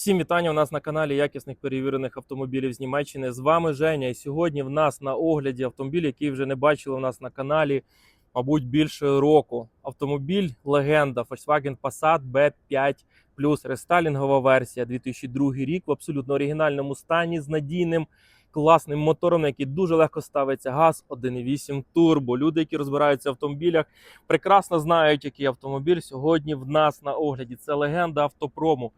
Всім вітання у нас на каналі якісних перевірених автомобілів з Німеччини. З вами Женя. І сьогодні в нас на огляді автомобіль, який вже не бачили у нас на каналі, мабуть, більше року. Автомобіль легенда Volkswagen Passat B5 Plus рестайлінгова версія 2002 рік в абсолютно оригінальному стані з надійним класним мотором, який дуже легко ставиться газ 1.8 турбо. Люди, які розбираються в автомобілях, прекрасно знають, який автомобіль сьогодні в нас на огляді. Це легенда автопрому.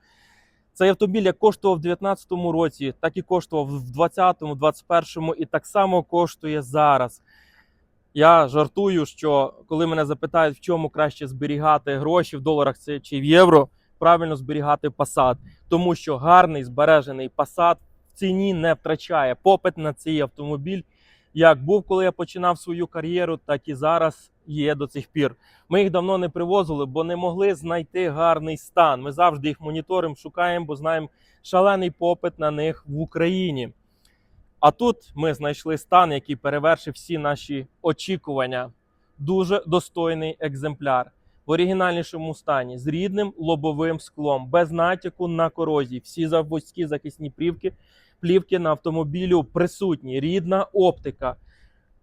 Цей автомобіль як коштував в 2019 році, так і коштував в 2020, 2021 і так само коштує зараз. Я жартую, що коли мене запитають, в чому краще зберігати гроші в доларах чи в євро, правильно зберігати Passat, тому що гарний збережений Passat в ціні не втрачає. Попит на цей автомобіль як був, коли я починав свою кар'єру, так і зараз є до цих пір. Ми їх давно не привозили, бо не могли знайти гарний стан. Ми завжди їх моніторимо, шукаємо, бо знаємо шалений попит на них в Україні. А тут ми знайшли стан, який перевершив всі наші очікування. Дуже достойний екземпляр в оригінальнішому стані з рідним лобовим склом, без натяку на корозії. Всі заводські захисні плівки, плівки на автомобілю присутні, рідна оптика.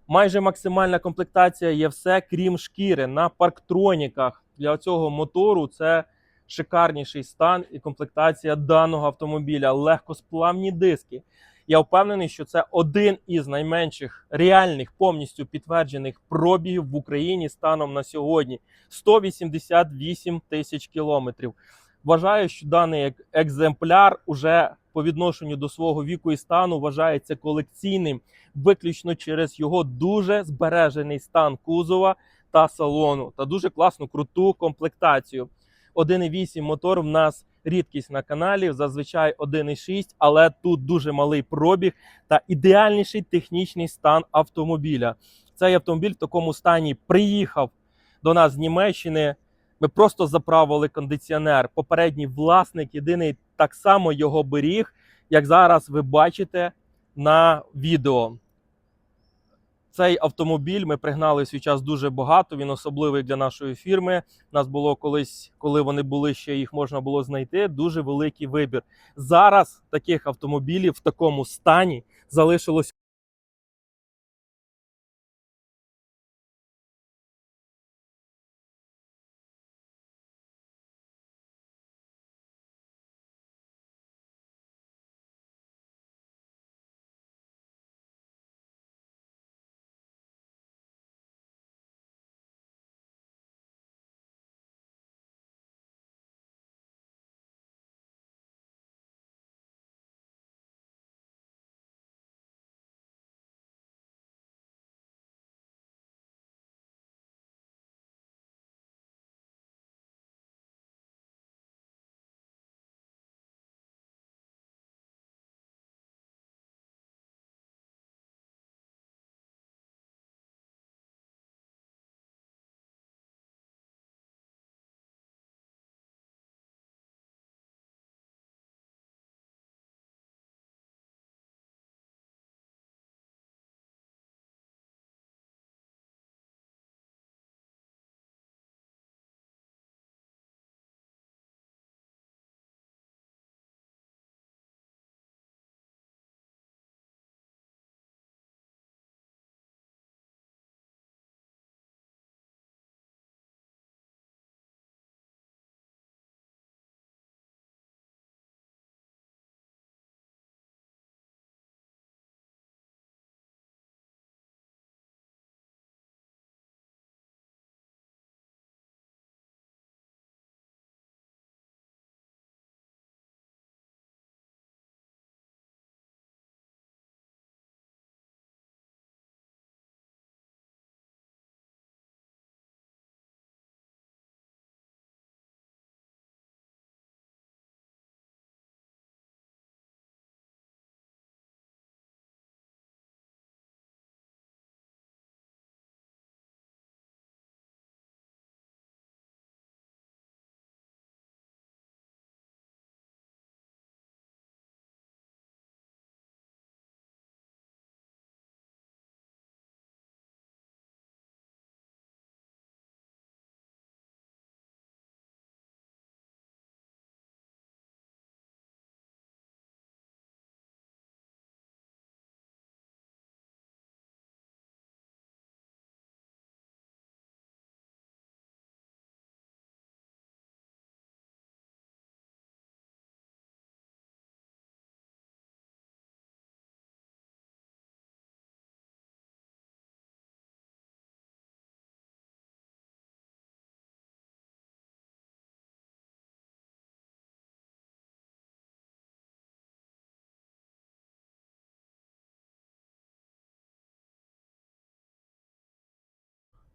Майже максимальна комплектація є все, крім шкіри на парктроніках. Для цього мотору це шикарніший стан і комплектація даного автомобіля. Легкосплавні диски. Я впевнений, що це один із найменших реальних повністю підтверджених пробігів в Україні станом на сьогодні 188 тисяч кілометрів. Вважаю, що даний екземпляр уже по відношенню до свого віку і стану вважається колекційним виключно через його дуже збережений стан кузова та салону та дуже класну круту комплектацію. 1.8 мотор в нас рідкість на каналі, зазвичай 1.6, але тут дуже малий пробіг та ідеальніший технічний стан автомобіля. Цей автомобіль в такому стані приїхав до нас з Німеччини. Ми просто заправили кондиціонер. Попередній власник єдиний так само його беріг, як зараз ви бачите на відео. Цей автомобіль ми пригнали в свій час дуже багато. Він особливий для нашої фірми. У нас було колись, коли вони були ще їх можна було знайти. Дуже великий вибір. Зараз таких автомобілів в такому стані залишилось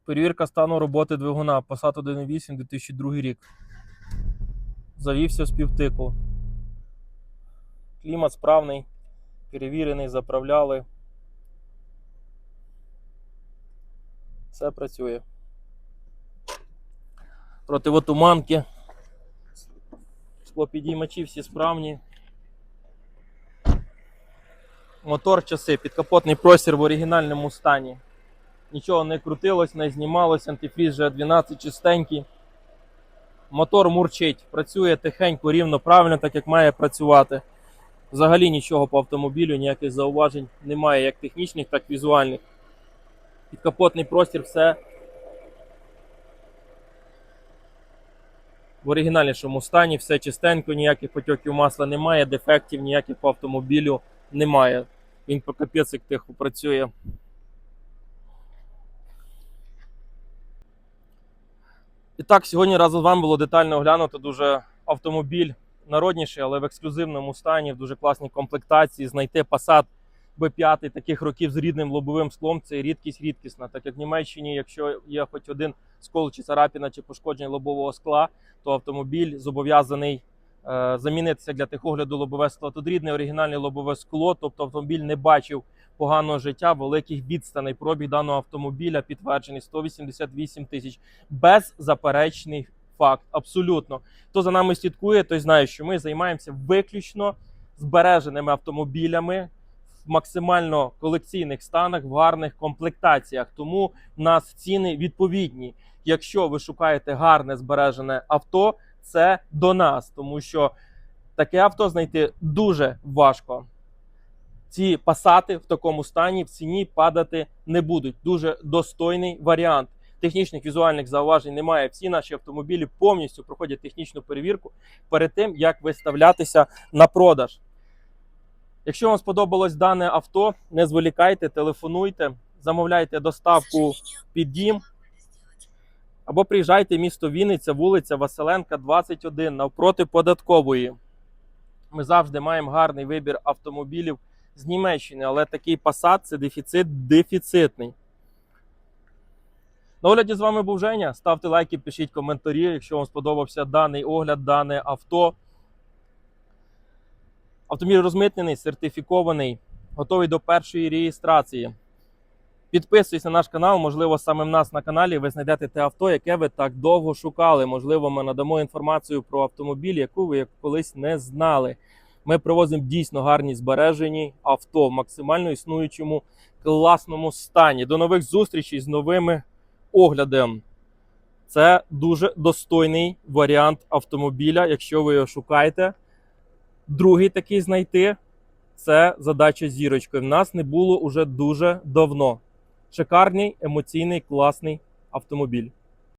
Перевірка стану роботи двигуна Passat 1.8 2002 рік. Завівся з півтику. Клімат справний, перевірений, заправляли. Все працює. Противотуманки. Склопідіймачі всі справні. Мотор часи, підкапотний простір в оригінальному стані. Нічого не крутилось, не знімалось, антифріз вже 12 чистенький. Мотор мурчить, працює тихенько, рівно, правильно, так як має працювати. Взагалі нічого по автомобілю, ніяких зауважень немає, як технічних, так і візуальних. Підкапотний простір, все в оригінальнішому стані, все чистенько, ніяких потьоків масла немає, дефектів ніяких по автомобілю немає. Він по капець як тихо працює. І так, сьогодні разом з вами було детально оглянуто дуже автомобіль народніший, але в ексклюзивному стані, в дуже класній комплектації. Знайти Passat B5 таких років з рідним лобовим склом це рідкість рідкісна. Так як в Німеччині, якщо є хоч один скол чи царапіна чи пошкодження лобового скла, то автомобіль зобов'язаний е, замінитися для техогляду лобове скло. Тут рідне оригінальне лобове скло, тобто автомобіль не бачив поганого життя, великих відстаней. Пробіг даного автомобіля підтверджений 188 тисяч. Беззаперечний факт. Абсолютно. Хто за нами слідкує, той знає, що ми займаємося виключно збереженими автомобілями в максимально колекційних станах, в гарних комплектаціях. Тому в нас ціни відповідні. Якщо ви шукаєте гарне збережене авто, це до нас, тому що таке авто знайти дуже важко. Ці пасати в такому стані в ціні падати не будуть. Дуже достойний варіант. Технічних візуальних зауважень немає. Всі наші автомобілі повністю проходять технічну перевірку перед тим, як виставлятися на продаж. Якщо вам сподобалось дане авто, не зволікайте, телефонуйте, замовляйте доставку під дім. Або приїжджайте в місто Вінниця, вулиця Василенка, 21, навпроти податкової. Ми завжди маємо гарний вибір автомобілів з Німеччини, але такий Passat – це дефіцит дефіцитний. На огляді з вами був Женя. Ставте лайки, пишіть коментарі, якщо вам сподобався даний огляд, дане авто. Автомобіль розмитнений, сертифікований, готовий до першої реєстрації. Підписуйтесь на наш канал, можливо, саме в нас на каналі ви знайдете те авто, яке ви так довго шукали. Можливо, ми надамо інформацію про автомобіль, яку ви колись не знали. Ми привозимо дійсно гарні збережені авто в максимально існуючому класному стані. До нових зустрічей з новими оглядами. Це дуже достойний варіант автомобіля, якщо ви його шукаєте. Другий такий знайти це задача зірочкою. В нас не було уже дуже давно. Шикарний, емоційний, класний автомобіль.